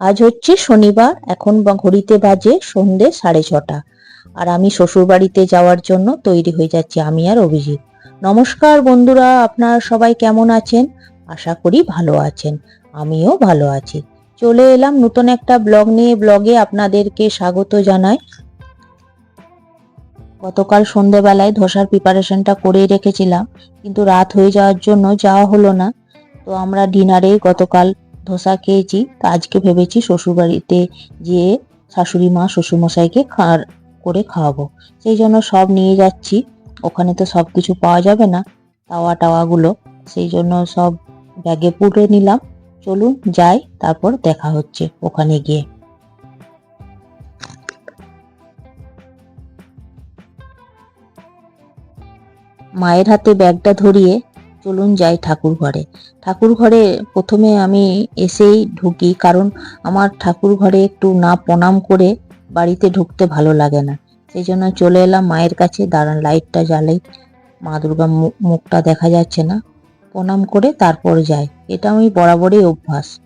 আজ হচ্ছে শনিবার, এখন ঘড়িতে বাজে সন্ধে সাড়ে ছটা। আর আমি শ্বশুরবাড়িতে যাওয়ার জন্য তৈরি হয়ে যাচ্ছি আমি আর অভিজিৎ। নমস্কার বন্ধুরা, আপনারা সবাই কেমন আছেন? আশা করি ভালো আছেন, আমিও ভালো আছি। চলে এলাম নতুন একটা ব্লগ নিয়ে। ব্লগে আপনাদেরকে স্বাগত জানাই। গতকাল সন্ধেবেলায় ধোসার প্রিপারেশনটা করে রেখেছিলাম, কিন্তু রাত হয়ে যাওয়ার জন্য যাওয়া হলো না। তো আমরা ডিনারে গতকাল ধোসা খেয়েছি, তা আজকে ভেবেছি শ্বশুরবাড়িতে গিয়ে শাশুড়ি মা, শ্বশুরমশাইকে খাওয়ার করে খাওয়াবো। সেই জন্য সব নিয়ে যাচ্ছি, ওখানে তো সব কিছু পাওয়া যাবে না, তাওয়া টাওয়াগুলো। সেই জন্য সব ব্যাগে পুরে নিলাম। চলুন যাই, তারপর দেখা হচ্ছে ওখানে গিয়ে। মায়ের হাতে ব্যাগটা ধরিয়ে চলুন যাই ঠাকুর ঘরে। ঠাকুর ঘরে প্রথমে আমি এসেই ঢুকি, কারণ আমার ঠাকুর ঘরে একটু না প্রণাম করে বাড়িতে ঢুকতে ভালো লাগে না। সেই জন্য চলে এলাম, মায়ের কাছে। দাঁড়ান, লাইটটা জ্বালাই। মা দুর্গা মুখটা দেখা যাচ্ছে না। প্রণাম করে তারপর যাই। এটা আমি বরাবরই অভ্যাস।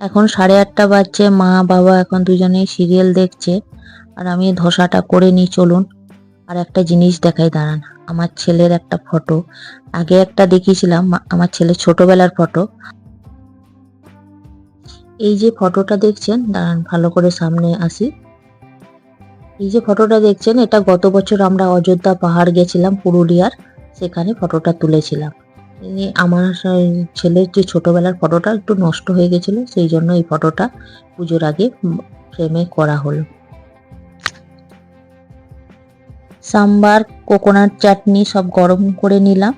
এখন সাড়ে আটটা বাজছে, মা, বাবা এখন দুজনেই সিরিয়াল দেখছে। আর আমি ধসাটা করে নিই, চলুন। আর একটা জিনিস দেখাই, দাঁড়ান। আমার ছেলের একটা ফটো। আগে একটা দেখিয়েছিলাম আমার ছেলের ছোটবেলার ফটো। এই যে ফটোটা দেখছেন, দাঁড়ান, ভালো করে সামনে আসি। এই যে ফটোটা দেখছেন, এটা গত বছর আমরা অযোধ্যা পাহাড় গেছিলাম, পুরুলিয়ার। সেখানে ফটোটা তুলেছিলাম। আমার ছেলের যে ছোটবেলার ফটোটা একটু নষ্ট হয়ে গেছিল, সেই জন্য এই ফটোটা পুজোর আগে ফ্রেমে করা হলো। সাম্বার, কোকোনাট চাটনি সব গরম করে নিলাম।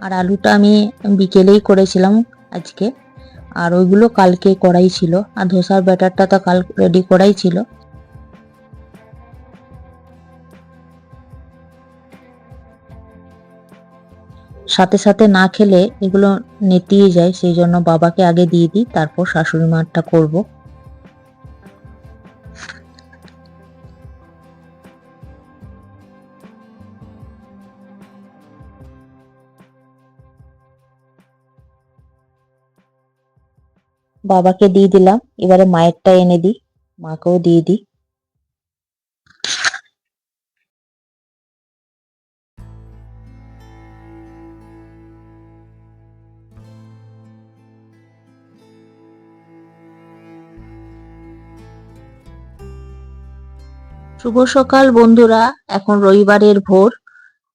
আর আলুটা আমি বিকেলেই করেছিলাম আজকে। আর ওইগুলো কালকে করাই ছিল। আর ধোসার ব্যাটারটা তো কাল রেডি করাই ছিল। সাথে সাথে না খেলে এগুলো নেতিয়ে যায়, সেই জন্য বাবাকে আগে দিয়ে দিই, তারপর শাশুড়ি মারটা করব। বাবাকে দিয়ে দিলাম। এবারে মায়েরটা এনে দিই। মাকেও দিয়ে দিই। শুভ সকাল বন্ধুরা। এখন রবিবারের ভোর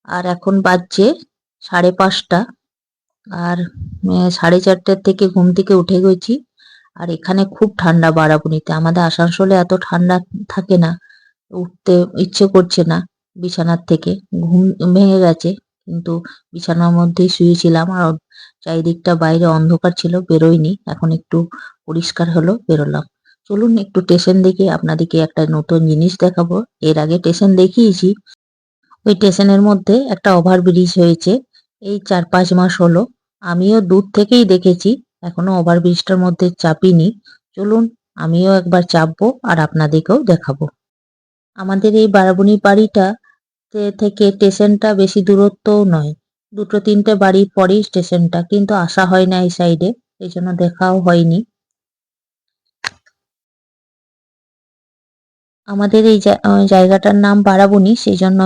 আর এখন বাজছে সাড়ে পাঁচটা। আর সাড়ে চারটার থেকে ঘুম থেকে উঠে গেছি। আর এখানে খুব ঠান্ডা বারাবণীতে। আমাদের আসানসোলে এত ঠান্ডা থাকে না, উঠতে ইচ্ছে করছে না বিছানার থেকে। ঘুম ভেঙে গেছে, কিন্তু বিছানার মধ্যেই শুয়েছিলাম আর চারিদিকটা বাইরে অন্ধকার ছিল বেরোইনি এখন একটু পরিষ্কার হলো, বেরোলাম। চলুন একটু স্টেশন দেখে, আপনাদেরকে একটা নতুন জিনিস দেখাবো। এর আগে স্টেশন দেখিয়েছি। ওই স্টেশনের মধ্যে একটা ওভারব্রিজ হয়েছে। এই চার পাঁচ মাস হলো। আমিও দূর থেকেই দেখেছি। এখনও ওভার ওভারব্রিজটার মধ্যে চাপিনি। চলুন, আমিও একবার চাপবো আর আপনাদেরকেও দেখাবো। আমাদের এই বারাবণী বাড়িটা থেকে স্টেশনটা বেশি দূরত্বও নয়। দুটো তিনটে বাড়ি পরেই স্টেশনটা কিন্তু আসা হয় না এই সাইডে এই জন্য দেখাও হয়নি। আমাদের এই জায়গাটার নাম বারাবণী, সেই জন্য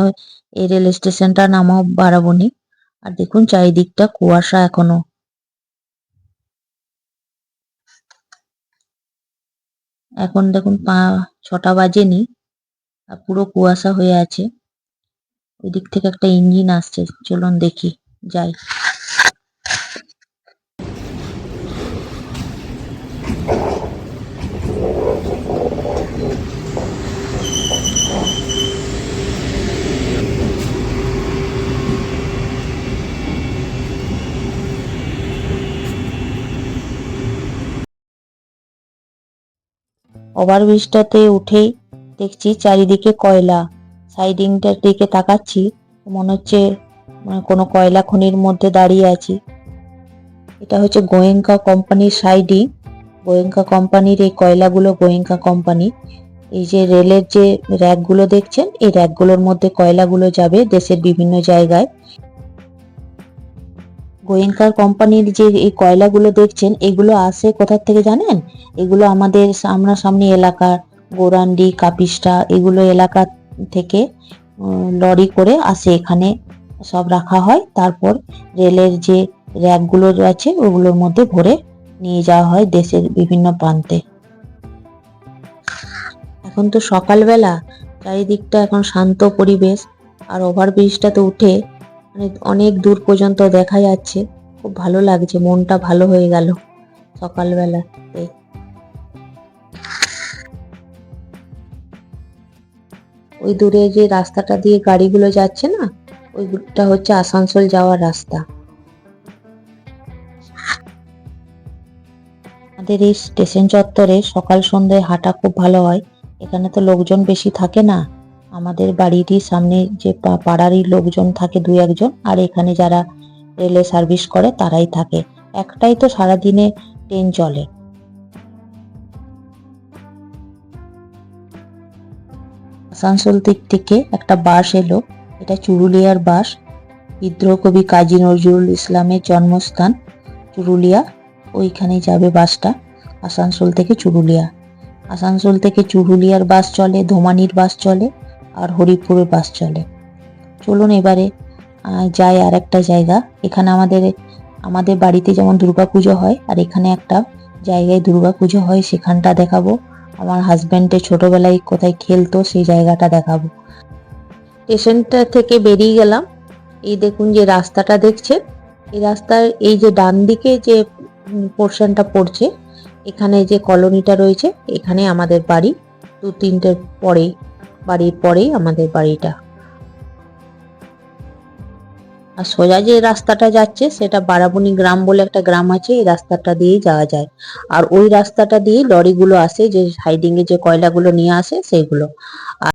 এই রেল স্টেশনটার নামও বারাবণী। আর দেখুন, চারিদিকটা কুয়াশা এখনও। এখন দেখুন পা, ছটা বাজেনি আর পুরো কুয়াশা হয়ে আছে। ওই দিক থেকে একটা ইঞ্জিন আসছে, চলুন দেখি, যাই। ওভারব্রিজটাতে উঠেই দেখছি চারিদিকে কয়লা। সাইডিংটার দিকে তাকাচ্ছি, মনে হচ্ছে মানে কোনো কয়লা খনির মধ্যে দাঁড়িয়ে আছি। এটা হচ্ছে গোয়েঙ্কা কোম্পানির সাইডিং। গোয়েঙ্কা কোম্পানির এই কয়লাগুলো, গোয়েঙ্কা কোম্পানি। এই যে রেলের যে র্যাকগুলো দেখছেন, এই র্যাকগুলোর মধ্যে কয়লাগুলো যাবে দেশের বিভিন্ন জায়গায়। গোয়েঙ্কার কোম্পানির যে এই কয়লাগুলো দেখছেন, এগুলো আসে কোথার থেকে জানেন? এগুলো আমাদের সামনাসামনি এলাকার গোরান্ডি কাপিস্টা এগুলো এলাকা থেকে লরি করে আসে এখানে, সব রাখা হয়। তারপর রেলের যে র্যাকগুলো আছে, ওগুলোর মধ্যে ভরে নিয়ে যাওয়া হয় দেশের বিভিন্ন প্রান্তে। এখন তো সকালবেলা, চারিদিকটা এখন শান্ত পরিবেশ, আর ওভারব্রিজটাতে উঠে মানে অনেক দূর পর্যন্ত দেখা যাচ্ছে। খুব ভালো লাগছে, মনটা ভালো হয়ে গেল সকালবেলাতে ওই দূরে যে রাস্তাটা দিয়ে গাড়িগুলো যাচ্ছে না ওইটা হচ্ছে আসানসোল যাওয়ার রাস্তা। আমাদের এই স্টেশন চত্বরে সকাল সন্ধ্যায় হাঁটা খুব ভালো হয়। এখানে তো লোকজন বেশি থাকে না। আমাদের বাড়িরই সামনে যে পাড়ারই লোকজন থাকে দু একজন, আর এখানে যারা রেলে সার্ভিস করে তারাই থাকে। একটাই তো সারাদিনে ট্রেন চলে। আসানসোল দিক থেকে একটা বাস এলো, এটা চুরুলিয়ার বাস। বিদ্রোহ কবি কাজী নজরুল ইসলামের জন্মস্থান চুরুলিয়া। ওইখানে যাবে বাসটা, আসানসোল থেকে চুরুলিয়া। আসানসোল থেকে চুরুলিয়ার বাস চলে, ধোমানির বাস চলে। আর হরিপুরের বাস চলে। চলুন এবারে যাই আর একটা জায়গা। এখানে আমাদের আমাদের বাড়িতে যেমন দুর্গাপুজো হয়, আর এখানে একটা জায়গায় দুর্গাপুজো হয়, সেখানটা দেখাবো। আমার হাজব্যান্ডের ছোটবেলায় কোথায় খেলতো, সেই জায়গাটা দেখাবো। স্টেশনটা থেকে বেরিয়ে গেলাম। এই দেখুন যে রাস্তাটা দেখছেন এই রাস্তার এই যে ডান দিকে যে পোর্শনটা পড়ছে, এখানে যে কলোনিটা রয়েছে, এখানে আমাদের বাড়ি। দু তিনটের পরে বাড়ির পরেই আমাদের বাড়িটা। আর সোজা যে রাস্তাটা যাচ্ছে, সেটা বারাবণী গ্রাম বলে একটা গ্রাম আছে, এই রাস্তাটা দিয়েই যাওয়া যায়। আর ওই রাস্তাটা দিয়ে লরিগুলো আসে, যে সাইডিং এ যে কয়লাগুলো নিয়ে আসে সেইগুলো আর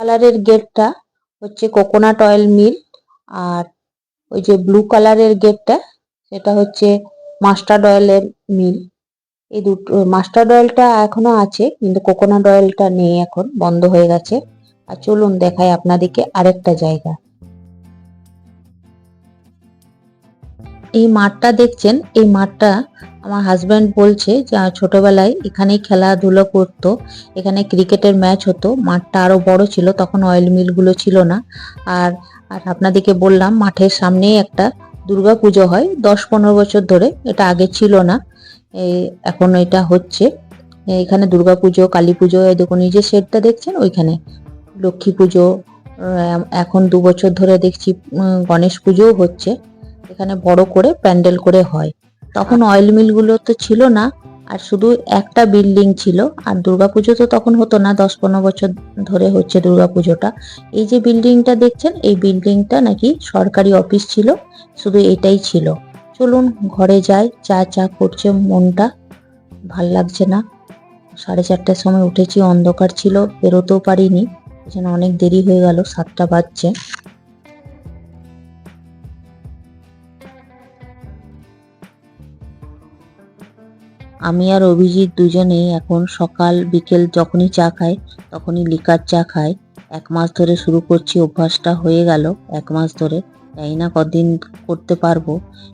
কালারের গেটটা হচ্ছে কোকোনাট অয়েল মিল আর ওই যে ব্লু কালারের গেটটা, সেটা হচ্ছে মাস্টার্ড অয়েলের মিল এই দুটো মাস্টার্ড অয়েলটা এখনও আছে, কিন্তু কোকোনাট অয়েলটা নেই এখন, বন্ধ হয়ে গেছে। আর চলুন দেখাই আপনাদেরকে আরেকটা জায়গা। এই মাঠটা দেখছেন? এই মাঠটা আমার হাজব্যান্ড বলছে যে ছোটবেলায় এখানেই খেলাধুলো করতো, এখানে ক্রিকেটের ম্যাচ হতো, মাঠটা আরও বড় ছিল, তখন অয়েল মিলগুলো ছিল না। আর আর আপনাদেরকে বললাম, মাঠের সামনেই একটা দুর্গা পুজো হয়, দশ পনেরো বছর ধরে, এটা আগে ছিল না। এখন এটা হচ্ছে। এখানে দুর্গা পুজো, কালী পুজো দেখুন, এই যে শেডটা দেখছেন, ওইখানে লক্ষ্মী পুজো এখন দু বছর ধরে দেখছি গণেশ পুজোও হচ্ছে। এখানে বড় করে প্যান্ডেল করে হয়। তখন অয়েল মিলগুলো তো ছিল না, আর শুধু একটা বিল্ডিং ছিল, আর দুর্গাপুজো তো তখন হতো না, দশ পনেরো বছর ধরে হচ্ছে দুর্গাপুজোটা এই যে বিল্ডিংটা দেখছেন, এই বিল্ডিংটা নাকি সরকারি অফিস ছিল, শুধু এটাই ছিল। চলুন ঘরে যাই, চা চা করছে, মনটা ভালো লাগছে না। সাড়ে চারটার সময় উঠেছি, অন্ধকার ছিল, বেরোতেও পারিনি এজন্য অনেক দেরি হয়ে গেল, সাতটা বাজছে। আমি আর অভিজিৎ দুজনেই এখন সকাল, বিকেল যখনই চা খাই, তখনই লিকার চা খাই। এক মাস ধরে শুরু করছি, অভ্যাসটা হয়ে গেল, এক মাস ধরে। জানি না কদিন করতে পারব,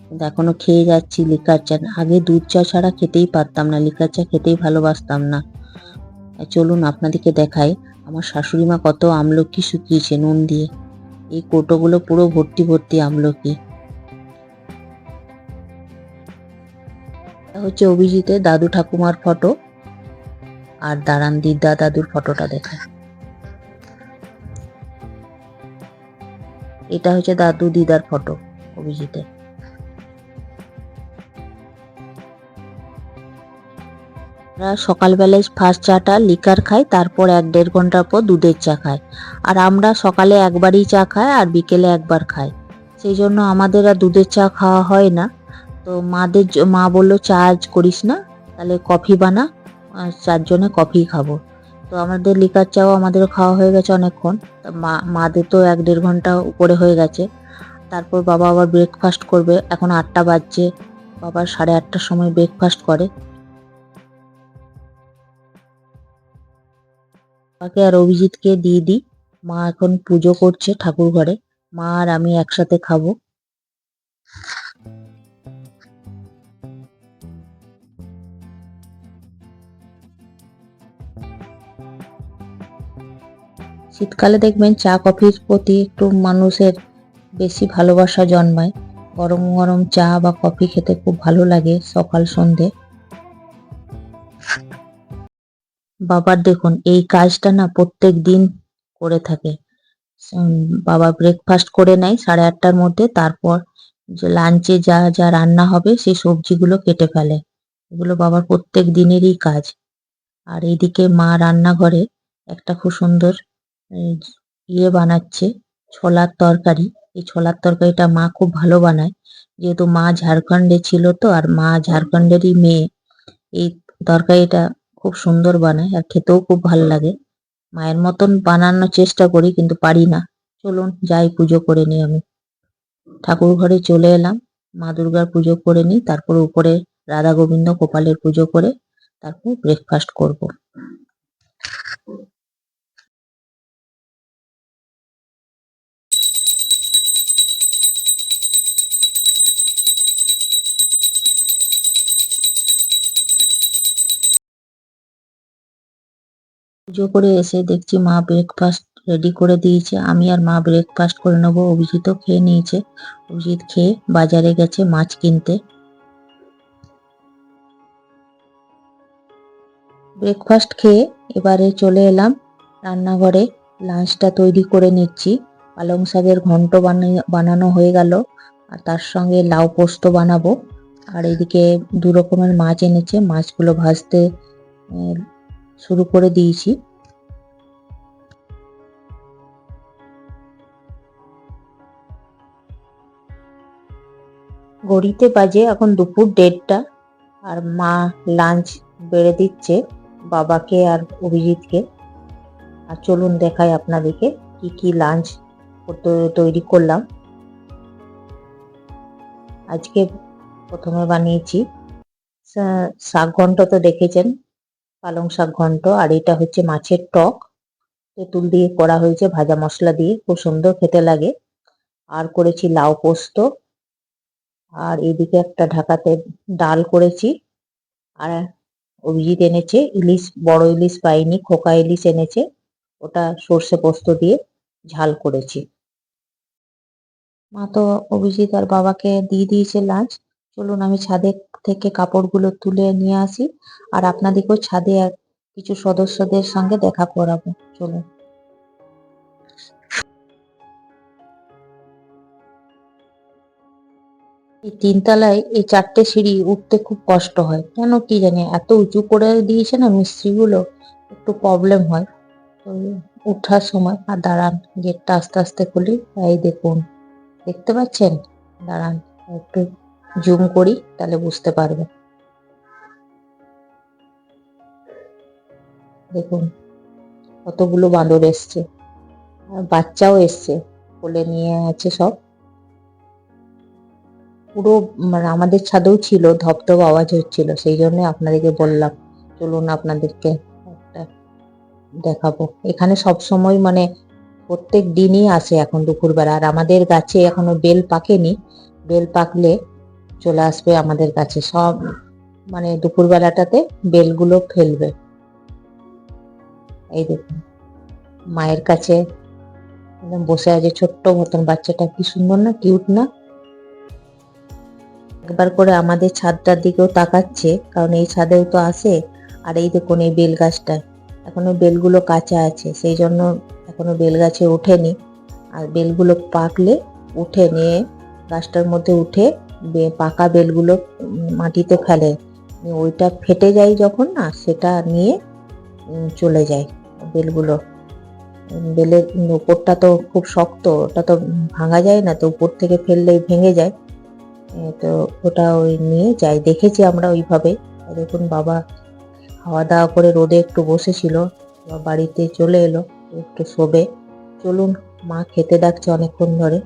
কিন্তু এখনও খেয়ে যাচ্ছি লিকার চা। আগে দুধ চা ছাড়া খেতেই পারতাম না, লিকার চা খেতেই ভালোবাসতাম না। চলুন আপনাদেরকে দেখাই, আমার শাশুড়ি মা কত আমলকি শুকিয়েছে নুন দিয়ে। এই কোটোগুলো পুরো ভর্তি ভর্তি আমলকি। হচ্ছে অভিজিতের দাদু ঠাকুমার ফটো। আর দাঁড়ান দিদা দাদুর ফটোটা দেখায় এটা হচ্ছে দাদু দিদার ফটো অভিজিতের। আমরা সকালবেলায় ফার্স্ট চাটা লিকার খাই তারপর এক দেড় ঘণ্টার পর দুধের চা খাই আর আমরা সকালে একবারই চা খাই আর বিকেলে একবার খাই সেই জন্য আমাদের আর দুধের চা খাওয়া হয় না। তো মাদের মা বলল, চা আজ করিস না, তাহলে কফি বানা চারজনে কফি খাব। তো আমাদের লিকার চাও আমাদের খাওয়া হয়ে গেছে অনেকক্ষণ। মা, মাদের তো এক দেড় ঘণ্টা উপরে হয়ে গেছে। তারপর বাবা আবার ব্রেকফাস্ট করবে। এখন আটটা বাজছে। বাবা সাড়ে আটটার সময় ব্রেকফাস্ট করে। বাবাকে আর অভিজিৎকে দিয়ে দিই। মা এখন পুজো করছে ঠাকুর ঘরে। মা আর আমি একসাথে খাব। শীতকালে দেখবেন চা কফির প্রতি একটু মানুষের বেশি ভালোবাসা জন্মায়। গরম গরম চা বা কফি খেতে খুব ভালো লাগে সকাল সন্ধে। বাবার দেখুন, এই কাজটা না প্রত্যেক দিন করে থাকে। বাবা ব্রেকফাস্ট করে নেয় সাড়ে আটটার মধ্যে, তারপর লাঞ্চে যা যা রান্না হবে সেই সবজিগুলো কেটে ফেলে। এগুলো বাবার প্রত্যেক দিনেরই কাজ। আর এইদিকে মা রান্নাঘরে একটা খুব সুন্দর ইয়ে বানাচ্ছে ছোলার তরকারি। এই ছোলার তরকারিটা মা খুব ভালো বানায়। যেহেতু মা ঝাড়খণ্ডে ছিল তো, আর মা ঝাড়খণ্ডেরই মেয়ে, এই তরকারিটা খুব সুন্দর বানায় আর খেতেও খুব ভালো লাগে। মায়ের মতন বানানোর চেষ্টা করি, কিন্তু পারি না। চলুন, যাই পুজো করে নিই আমি। ঠাকুর ঘরে চলে এলাম। মা দুর্গার পুজো করে নিই, তারপর উপরে রাধা গোবিন্দ গোপালের পুজো করে তারপর ব্রেকফাস্ট করব। পুজো করে এসে দেখছি মা ব্রেকফাস্ট রেডি করে দিয়েছে। আমি আর মা ব্রেকফাস্ট করে নেব। অভিজিৎও খেয়ে নিয়েছে। অভিজিৎ খেয়ে বাজারে গেছে মাছ কিনতে। ব্রেকফাস্ট খেয়ে এবারে চলে এলাম রান্নাঘরে। লাঞ্চটা তৈরি করে নিচ্ছি। পালং শাকের ঘন্ট বানানো হয়ে গেল। আর তার সঙ্গে লাউ পোস্ত বানাবো। আর এদিকে দু রকমের মাছ এনেছে। মাছগুলো ভাজতে শুরু করে দিয়েছি। ঘড়িতে বাজে এখন দুপুর দেড়টা আর মা লাঞ্চ বেড়ে দিচ্ছে বাবাকে আর অভিজিৎকে। আর চলুন দেখাই আপনাদেরকে কি কি লাঞ্চ তৈরি করলাম। আজকে প্রথমে বানিয়েছি। শাক ঘন্ট তো দেখেছেন পালং শাক ঘন্ট, আর এটা হচ্ছে মাছের টক। তেঁতুল দিয়ে করা হয়েছে, ভাজা মশলা দিয়ে, খুব সুন্দর খেতে লাগে। আর করেছি লাউ পোস্ত। আর এদিকে একটা ঢাকাতে ডাল করেছি। আর অভিজিৎ এনেছে ইলিশ, বড় ইলিশ পাইনি, খোকা ইলিশ এনেছে। ওটা সর্ষে পোস্ত দিয়ে ঝাল করেছি। মা তো অভিজিৎ আর বাবাকে দিয়ে দিয়েছে লাঞ্চ। চলুন আমি ছাদের থেকে কাপড়গুলো তুলে নিয়ে আসি, আর আপনাদেরকেও ছাদে কিছু সদস্যদের সঙ্গে দেখা করাবো। চলুন। এই তিনতলায় এই চারটে সিঁড়ি উঠতে খুব কষ্ট হয়। কেন কি জানি, এত উঁচু করে দিয়েছে না মিস্ত্রিগুলো, একটু প্রবলেম হয়। তো ওঠার সময়, আর দাঁড়ান, গেটটা আস্তে আস্তে খুলি। এই দেখুন, দেখতে পাচ্ছেন? দাঁড়ান, একটু জুম করি, তাহলে বুঝতে পারবে। দেখুন, কতগুলো বাঁদর এসছে। বাচ্চাও এসছে, কোলে নিয়ে আছে সব। পুরো মানে আমাদের ছাদেও ছিল, ধপধপ আওয়াজ হচ্ছিল, সেই জন্য আপনাদেরকে বললাম, চলুন আপনাদেরকে একটা দেখাবো। এখানে সব সময় মানে প্রত্যেক দিনই আসে এখন দুপুরবেলা। আর আমাদের গাছে এখনও বেল পাকেনি। বেল পাকলে চলে আসবে আমাদের কাছে। সব মানে দুপুরবেলাটাতে বেলগুলো ফেলবে। এই দেখুন, মায়ের কাছে একদম বসে আছে ছোট্ট মতন বাচ্চাটা। কি সুন্দর না, কিউট না? একবার করে আমাদের ছাদটার দিকেও তাকাচ্ছে, কারণ এই ছাদেও তো আসে আর এই দেখুন এই বেল গাছটা এখনও বেলগুলো কাঁচা আছে, সেই জন্য এখনও বেল গাছে ওঠেনি। আর বেলগুলো পাকলে উঠে নিয়ে গাছটার মধ্যে উঠে পাকা বেলগুলো মাটিতে ফেলে। ওইটা ফেটে যায় যখন না, সেটা নিয়ে চলে যায় বেলগুলো। বেলের উপরটা তো খুব শক্ত, ওটা তো ভাঙা যায় না, তো উপর থেকে ফেললেই ভেঙে যায়। তো ওটা ওই নিয়ে যাই। দেখেছি আমরা ওইভাবে। দেখুন বাবা খাওয়া দাওয়া করে রোদে একটু বসেছিল বাড়িতে চলে এলো, একটু শোবে। চলুন, মা খেতে ডাকছে অনেকক্ষণ ধরে।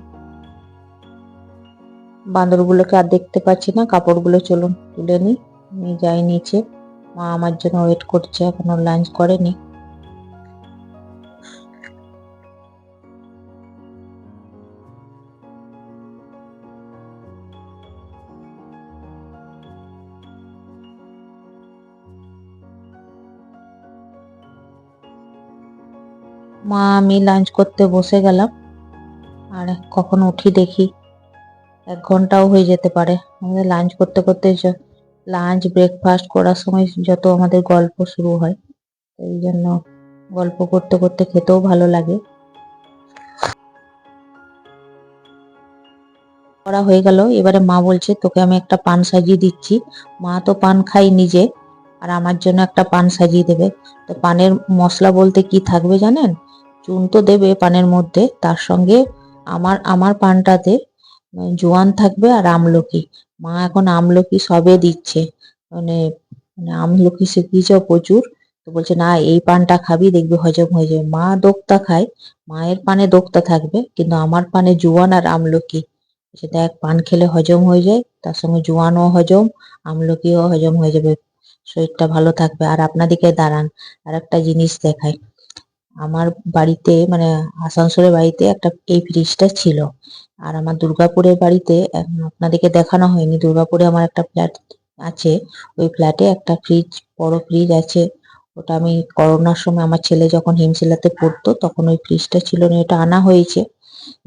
বাঁদরগুলোকে আর দেখতে পাচ্ছি না। কাপড়গুলো চলুন তুলে নিই। নিয়ে যাই নিচে। মা আমার জন্য ওয়েট করছে, এখনও লাঞ্চ করেনি। মা আমি লাঞ্চ করতে বসে গেলাম। আর কখন উঠি দেখি। এক ঘন্টাও হয়ে যেতে পারে। আমাদের লাঞ্চ করতে করতে লাঞ্চ ব্রেকফাস্ট করার সময় যত আমাদের গল্প শুরু হয়, এই জন্য গল্প করতে করতে খেতেও ভালো লাগে। করা হয়ে গেল। এবারে মা বলছে, তোকে আমি একটা পান সাজিয়ে দিচ্ছি। মা তো পান খাই নিজে, আর আমার জন্য একটা পান সাজিয়ে দেবে। তো পানের মশলা বলতে কি থাকবে জানেন? চুন তো দেবে পানের মধ্যে। তার সঙ্গে আমার আমার পানটাতে জোয়ান থাকবে আর আমলকি। মা এখন আমলকি সবে দিচ্ছে। মানে মানে আমলকি শিখিয়েছে প্রচুর। তো বলছে, না, এই পানটা খাবি, দেখবি হজম হয়ে যাবে। মা দোক্তা খায়। মায়ের পানে দোক্তা থাকবে, কিন্তু আমার পানে জোয়ান আর আমলকি। দেখ, পান খেলে হজম হয়ে যায়, তার সঙ্গে জোয়ানও হজম, আমলকিও হজম হয়ে যাবে। শরীরটা ভালো থাকবে। আর আপনাদেরকে দাঁড়ান আর একটা জিনিস দেখাই। আমার বাড়িতে মানে আসানসোলের বাড়িতে একটা এই ফ্রিজটা ছিল। আর আমার দুর্গাপুরের বাড়িতে আপনাদেরকে দেখানো হয়নি, দুর্গাপুরে আমার একটা ফ্ল্যাট আছে। ওই ফ্ল্যাটে একটা ফ্রিজ, বড় ফ্রিজ আছে। ওটা আমি করোনার সময় আমার ছেলে যখন হিমশিলাতে পড়তো, তখন ওই ফ্রিজটা ছিল না, এটা আনা হয়েছে।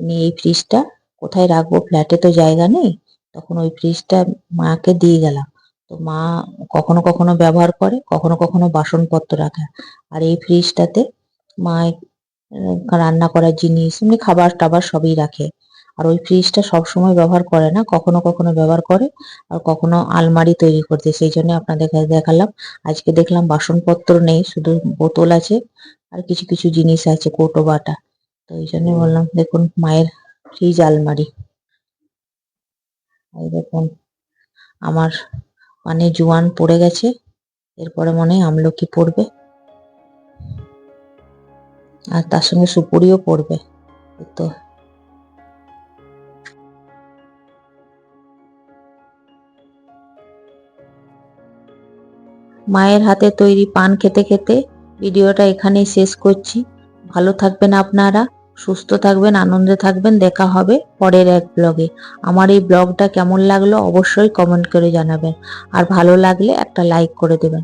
নিয়ে এই ফ্রিজটা কোথায় রাখব, ফ্ল্যাটে তো জায়গা নেই। তখন ওই ফ্রিজটা মাকে দিয়ে গেলাম। তো মা কখনো কখনো ব্যবহার করে, কখনো কখনো বাসনপত্র রাখে। আর এই ফ্রিজটাতে মা রান্না করার জিনিস, এমনি খাবার টাবার সবই রাখে। আর ওই ফ্রিজটা সবসময় ব্যবহার করে না, কখনো কখনো ব্যবহার করে, আর কখনো আলমারি তৈরি করতে। সেই জন্য আপনাদেরকে দেখালাম, আজকে দেখলাম বাসনপত্র নেই, শুধু বোতল আছে, আর কিছু কিছু জিনিস আছে, কৌটো বাটা। তো এই জন্য বললাম, দেখুন, মায়ের ফ্রিজ আলমারি। এই দেখুন, আমার মানে জোয়ান পড়ে গেছে, এরপরে মনে হয় আমলকি পড়বে। আর তার সঙ্গে সুপুরিও পড়বে। তো মায়ের হাতে তৈরি পান খেতে খেতে ভিডিওটা এখানেই শেষ করছি। ভালো থাকবেন আপনারা, সুস্থ থাকবেন, আনন্দে থাকবেন। দেখা হবে পরের এক ব্লগে আমার এই ব্লগটা কেমন লাগল অবশ্যই কমেন্ট করে জানাবেন। আর ভালো লাগলে একটা লাইক করে দেবেন।